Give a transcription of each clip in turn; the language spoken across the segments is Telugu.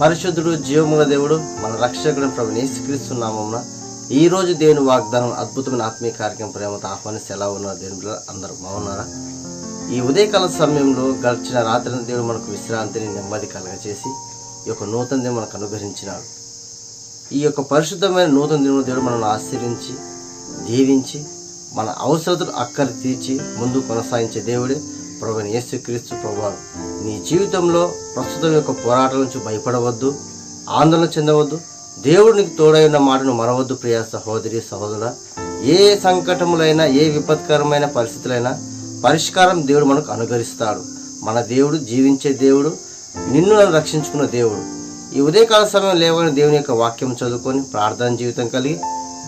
పరిశుద్ధుడు జీవముల దేవుడు మన రక్షకుడు ప్రభు యేసుక్రీస్తు ఈ రోజు దేవుని వాగ్దానం అద్భుతమైన ఆత్మీయ కార్యక్రమం ప్రేమతో ఆహ్వానిస్తే ఎలా ఉన్నారు దేవుని అందరూ బాగున్నారా? ఈ ఉదయకాల సమయంలో గడిచిన రాత్రి దేవుడు మనకు విశ్రాంతిని నెమ్మది కలగచేసి ఈ యొక్క నూతన దేవుడు మనకు అనుగ్రహించినాడు. ఈ యొక్క పరిశుద్ధమైన నూతన దేవుడు దేవుడు మనల్ని ఆశ్రయించి దీవించి మన అవసరతలు అక్కర తీర్చి ముందు కొనసాగించే దేవుడే. ప్రభుని యేసుక్రీస్తు ప్రభావం నీ జీవితంలో ప్రస్తుతం యొక్క పోరాటం నుంచి భయపడవద్దు ఆందోళన చెందవద్దు దేవుడు నీకు తోడైన మాటను మరవద్దు ప్రియ సహోదరి సహోదరుడా. ఏ సంకటములైనా ఏ విపత్కరమైన పరిస్థితులైనా పరిష్కారం దేవుడు మనకు అనుగరిస్తాడు మన దేవుడు జీవించే దేవుడు నిన్ను నన్ను రక్షించుకున్న దేవుడు. ఈ ఉదయకాల సమయం లేవని దేవుని యొక్క వాక్యం చదువుకొని ప్రార్థన జీవితం కలిగి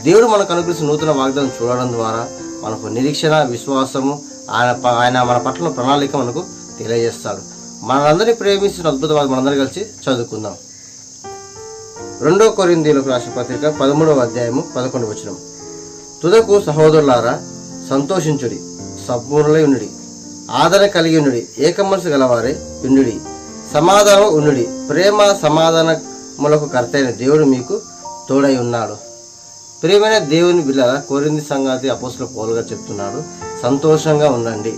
దేవుడు మనకు అనుగ్రహించిన నూతన వాగ్దానం చూడడం ద్వారా మనకు నిరీక్షణ విశ్వాసము ఆయన ఆయన మన పట్ల ప్రణాళిక మనకు తెలియజేస్తాడు. మనందరినీ ప్రేమించిన అద్భుతవాది మనందరం కలిసి చదువుకుందాం. రెండో కొరిందీలకు రాసిన పత్రిక పదమూడవ అధ్యాయము పదకొండు వచనం. తుదకు సహోదరులారా సంతోషించుడి సంపూర్ణులై ఉండుడి ఆదరణ కలిగి ఉండుడి ఏక మనసు గలవారే ఉండుడి సమాధానం ఉండుడి ప్రేమ సమాధానములకు కర్తైన దేవుడు మీకు తోడై ఉన్నాడు. ప్రియమైన దేవుని బిడ్డల కోరింది సంగతి అపోసుల పోలుగా చెప్తున్నాడు సంతోషంగా ఉండండి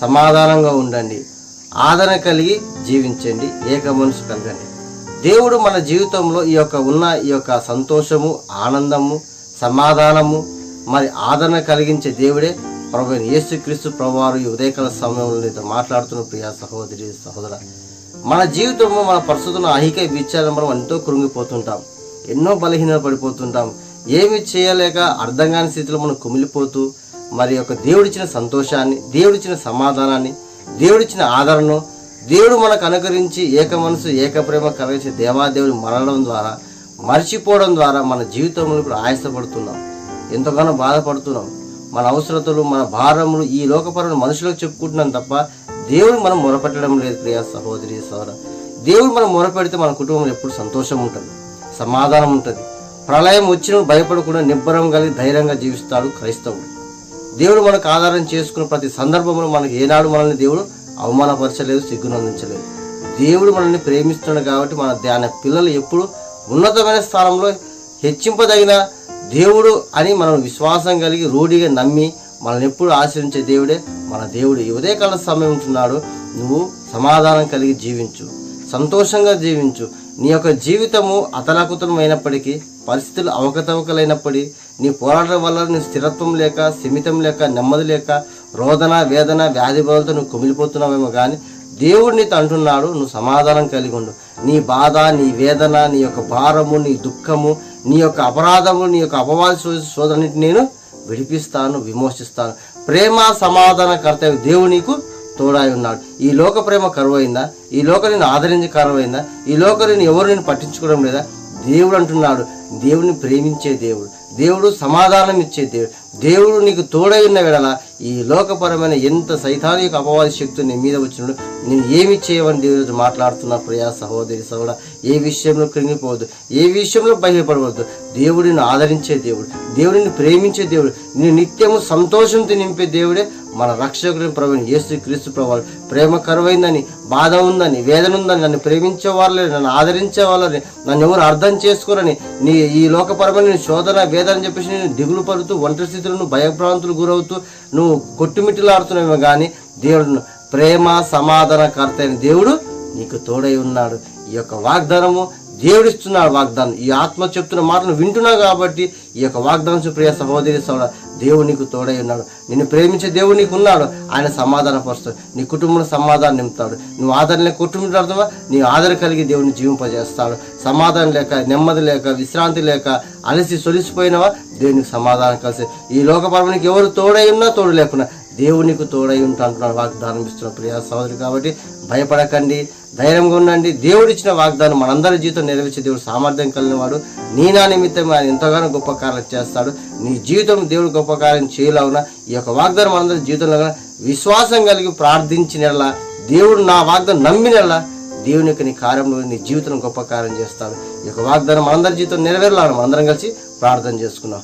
సమాధానంగా ఉండండి ఆదరణ కలిగి జీవించండి ఏక మనసు కలగండి. దేవుడు మన జీవితంలో ఈ యొక్క ఉన్న ఈ యొక్క సంతోషము ఆనందము సమాధానము మరి ఆదరణ కలిగించే దేవుడే ప్రభు యేసుక్రీస్తు ప్రభువారు ఈ ఉదయకాల సమయంలో నీతో మాట్లాడుతున్న ప్రియ సహోదరి సహోదర. మన జీవితంలో మన పరిస్థితులను అహిక విచారం మనం ఎంతో కృంగిపోతుంటాం ఎన్నో బలహీన పడిపోతుంటాం ఏమి చేయలేక అర్థం కాని స్థితిలో మనం కుమిలిపోతూ మరి యొక్క దేవుడిచ్చిన సంతోషాన్ని దేవుడిచ్చిన సమాధానాన్ని దేవుడిచ్చిన ఆదరణను దేవుడు మనకు అనుకరించి ఏక మనసు ఏక ప్రేమ కలిగించే దేవాదేవుని మరణం ద్వారా మర్చిపోవడం ద్వారా మన జీవితంలో ఇప్పుడు ఆయాసపడుతున్నాం. ఎంతగానో బాధపడుతున్నాం. మన అవసరతలు మన భారములు ఈ లోకపరమైన మనుషులకు చెప్పుకుంటున్నాం తప్ప దేవుడు మనం మొరపెట్టడం లేదు ప్రియా సహోదరి సోదర. దేవుడు మనం మొరపెడితే మన కుటుంబంలో ఎప్పుడు సంతోషం ఉంటుంది సమాధానం ఉంటుంది. ప్రళయం వచ్చిన భయపడకుండా నిబ్బరం కలిగి ధైర్యంగా జీవిస్తాడు క్రైస్తవుడు. దేవుడు మనకు ఆధారం చేసుకున్న ప్రతి సందర్భంలో మనకి ఏనాడు మనల్ని దేవుడు అవమానపరచలేదు సిగ్గునందించలేదు. దేవుడు మనల్ని ప్రేమిస్తున్నాడు కాబట్టి మన ధ్యాన పిల్లలు ఎప్పుడు ఉన్నతమైన స్థానంలో హెచ్చింపదగిన దేవుడు అని మనం విశ్వాసం కలిగి రూఢిగా నమ్మి మనల్ని ఎప్పుడు ఆశ్రయించే దేవుడే మన దేవుడు. ఈ ఉదయకాల సమయం ఉంటున్నాడు. నువ్వు సమాధానం కలిగి జీవించు. సంతోషంగా జీవించు. నీ యొక్క జీవితము అతలాకుతమైనప్పటికీ పరిస్థితులు అవకతవకలైనప్పటికీ నీ పోరాటం వల్ల నీ స్థిరత్వం లేక సిమితం లేక నెమ్మది లేక రోదన వేదన వ్యాధి బాధలతో నువ్వు కుమిలిపోతున్నావేమో కానీ దేవుడు నీతో అంటున్నాడు నువ్వు సమాధానం కలిగి ఉండు నీ బాధ నీ వేదన నీ యొక్క భారము నీ దుఃఖము నీ యొక్క అపరాధము నీ యొక్క అపవాద శోధనని నేను విడిపిస్తాను విమోచిస్తాను. ప్రేమ సమాధాన కర్తవ్య దేవుడు నీకు తోడాయి ఉన్నాడు. ఈ లోక ప్రేమ కరువైందా? ఈ లోక నేను ఆదరించి కరువైందా ఈ లోక నేను ఎవరు నేను పట్టించుకోవడం లేదా? దేవుడు అంటున్నాడు దేవుడిని ప్రేమించే దేవుడు దేవుడు సమాధానం ఇచ్చే దేవుడు. దేవుడు నీకు తోడై ఉన్న వేళ ఈ లోకపరమైన ఎంత సైతానిక అపవాది శక్తి నీ మీద వచ్చినాడు నేను ఏమి చేయవని దేవుడు మాట్లాడుతున్నా? ప్రియా సహోదరి సహోడ ఏ విషయంలో కృంగిపోవద్దు ఏ విషయంలో భయపడవద్దు దేవుడిని ఆదరించే దేవుడు దేవుడిని ప్రేమించే దేవుడు నేను నిత్యము సంతోషంతో నింపే దేవుడే మన రక్షకుడిని ప్రభుని యేసు క్రీస్తు ప్రభు ప్రేమ కరువైందని బాధ ఉందని వేదన ఉందని నన్ను ప్రేమించే వాళ్ళని నన్ను ఆదరించే వాళ్ళని నన్ను ఎవరు అర్థం చేసుకోరని నీ ఈ లోకపరమైన శోధన వేదన చెప్పేసి నేను దిగులు పడుతూ ఒంటరి స్థితి నువ్వు భయభ్రాంతులు గురవుతూ నువ్వు కొట్టుమిట్టులాడుతున్నావు కానీ దేవుడు ప్రేమ సమాధానకర్త అయిన దేవుడు నీకు తోడై ఉన్నాడు. ఈ యొక్క వాగ్దానము దేవుడిస్తున్నాడు వాగ్దానం ఈ ఆత్మ చెప్తున్న మాటను వింటున్నావు కాబట్టి ఈ యొక్క వాగ్దానం ప్రియ సహోదరి సోదర దేవుడు నీకు తోడై ఉన్నాడు. నిన్ను ప్రేమించే దేవుడు నీకు ఉన్నాడు. ఆయన సమాధాన పరుస్తాడు నీ కుటుంబంలో సమాధానం నింపుతాడు. నువ్వు ఆదరణ కుటుంబం నీ ఆదరణ కలిగి దేవుని జీవింపజేస్తాడు. సమాధానం లేక నెమ్మది లేక విశ్రాంతి లేక అలసి సొలిసిపోయినవా? దేవునికి సమాధానం కలిసి ఈ లోకపరమనికి ఎవరు తోడై ఉన్నా తోడు లేకున్నా దేవునికి తోడై ఉంటా అంటున్నాడు వాగ్దానం ఇస్తున్న ప్రియా సహోదరి కాబట్టి భయపడకండి. ధైర్యంగా ఉండండి. దేవుడు ఇచ్చిన వాగ్దానం మనందరి జీవితం నెరవేర్చే దేవుడు సామర్థ్యం కలిగిన వాడు. నీ నా నిమిత్తం ఆయన ఎంతగానో గొప్ప కార్యం చేస్తాడు. నీ జీవితం దేవుడు గొప్ప కార్యం చేయలాగున ఈ యొక్క వాగ్దానం మనందరి జీవితంలో విశ్వాసం కలిగి ప్రార్థించిన దేవుడు నా వాగ్దానం నమ్మినలా దేవుని యొక్క నీ కార్యంలో నీ జీవితం గొప్ప కార్యం చేస్తాడు. ఈ యొక్క వాగ్దానం మనందరి జీవితం నెరవేరాలని మనందరం కలిసి ప్రార్థన చేసుకున్నాం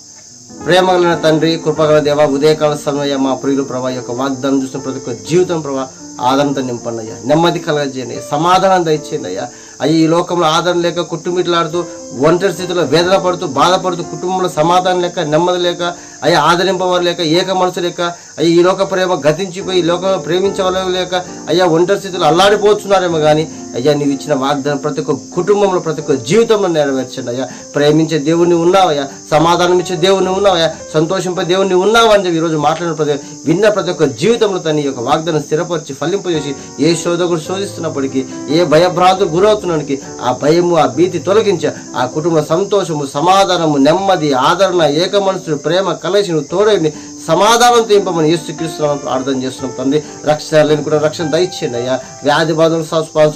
ప్రేమ కలిగిన తండ్రి కృపగల దేవ ఉదయకాల సమయ మా ప్రియులు ప్రభా యొక్క వాగ్దానం చూసిన ప్రతి ఒక్క జీవితం ప్రభా ఆదరణతో నింపన్నయ్యా నెమ్మది కలగజేయండి. సమాధానం దయచేయండి అయ్యా. అయ్యా ఈ లోకంలో ఆదరణ లేక కుట్టుమిట్లాడుతూ ఒంటరి స్థితిలో వేదన పడుతూ బాధపడుతూ కుటుంబంలో సమాధానం లేక నెమ్మది లేక అయ్యా ఆదరింపవారు లేక ఏక మనసు లేక అయ్యా ఈ లోక ప్రేమ గతించిపోయి ఈ ప్రేమించవారు లేక అయ్యా ఒంటరి స్థితిలో అల్లాడిపోతున్నారేమో కానీ అయ్యా నీవు ఇచ్చిన వాగ్దానం ప్రతి ఒక్క కుటుంబంలో ప్రతి ఒక్క జీవితంలో నెరవేర్చండి అయ్యా. ప్రేమించే దేవుని ఉన్నావయ్యా సమాధానం ఇచ్చే దేవుని ఉన్నావయ్యా సంతోషింపే దేవుని ఉన్నావు అని చెప్పి ఈరోజు మాట్లాడిన ప్రతి విన్న ప్రతి ఒక్క జీవితంలో తన యొక్క వాగ్దానం స్థిరపరిచి ఫలింపజేసి ఏ శోధకుడు శోధిస్తున్నప్పటికీ ఏ భయభ్రాంతులు గురవుతున్నప్పటికీ ఆ భయము ఆ భీతి తొలగించే ఆ కుటుంబ సంతోషము సమాధానము నెమ్మది ఆదరణ ఏక మనసు ప్రేమ కలసి alesinut todennut సమాధానం తీంపమని యేసుక్రీస్తున్నాం ప్రార్థన చేస్తున్నాం తండ్రి. రక్షణ లేని కూడా రక్షణ దయచేయండి అయ్యా. వ్యాధి బాధలు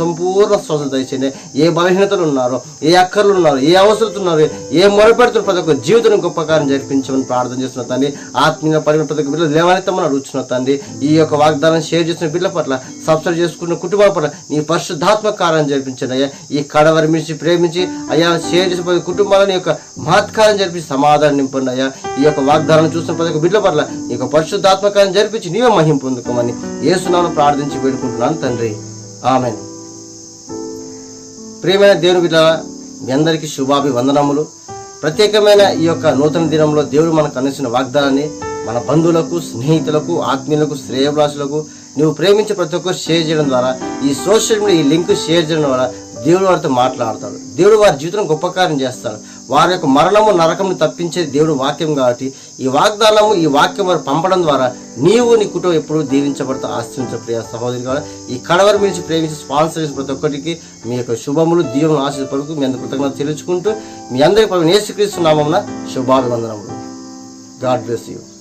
సంపూర్ణ స్వస్థత దయచేయండి ఏ బలహీనతలు ఉన్నారో ఏ అక్కర్లు ఉన్నారో ఏ అవసరతలు ఉన్నారో ఏ మొరపెడుతున్న ప్రతి ఒక్క జీవితం గొప్ప కార్యం జరిపించమని ప్రార్థన చేస్తున్న తండ్రి. ఆత్మీయ పడిన ప్రతి ఒక్క బిడ్డలు లేవనెత్తమని అడుగుతున్న తండ్రి. ఈ యొక్క వాగ్దానం షేర్ చేసిన బిడ్డల పట్ల సబ్స్క్రైబ్ చేసుకున్న కుటుంబాల పట్ల నీ పరిశుద్ధాత్మక కార్యం జరిపించండి అయ్యా. ఈ కడవరి మించి ప్రేమించి అయ్యా షేర్ చేసిన ప్రతి కుటుంబాలను యొక్క మహత్కారం జరిపించి సమాధానం నింపండి అయ్యా. ఈ యొక్క వాగ్దానం చూసిన ప్రతి ఒక్క బిడ్డల పట్ల ఈ యొక్క పరిశుద్ధాత్మకాన్ని జరిపించి నీవే మహిం పొందుకోమని ఏసునాను ప్రార్థించి వేడుకుంటున్నాను తండ్రి. ఆమె ప్రియమైన దేవుని బిడ్డ మీ అందరికీ శుభాభివందనములు. ప్రత్యేకమైన ఈ యొక్క నూతన దినంలో దేవుడు మనకు అందించిన వాగ్దానాన్ని మన బంధువులకు స్నేహితులకు ఆత్మీయులకు శ్రేయభిలాషులకు నువ్వు ప్రేమించే ప్రతి ఒక్కరు షేర్ చేయడం ద్వారా ఈ సోషల్ మీడియా ఈ లింక్ షేర్ చేయడం ద్వారా దేవుడు వారితో మాట్లాడతాడు. దేవుడు వారి జీవితం గొప్ప కార్యం చేస్తాడు. వారి యొక్క మరణము నరకము తప్పించేది దేవుడు వాక్యం కాబట్టి ఈ వాగ్దానము ఈ వాక్యం వారు పంపడం ద్వారా నీవు నీ కుటుంబం ఎప్పుడు దీవించబడతా ఆశ్రయించే ప్రియ సహోదరి ద్వారా ఈ కడవరి మించి ప్రేమించి స్పాన్సర్ చేసిన ప్రతి ఒక్కరికి మీ యొక్క శుభములు దీవెనలు ఆశీర్పడుకు మీ అందరి కృతజ్ఞత తెలుసుకుంటూ మీ అందరి పని నామమున శుభాభివందనములు. God bless you.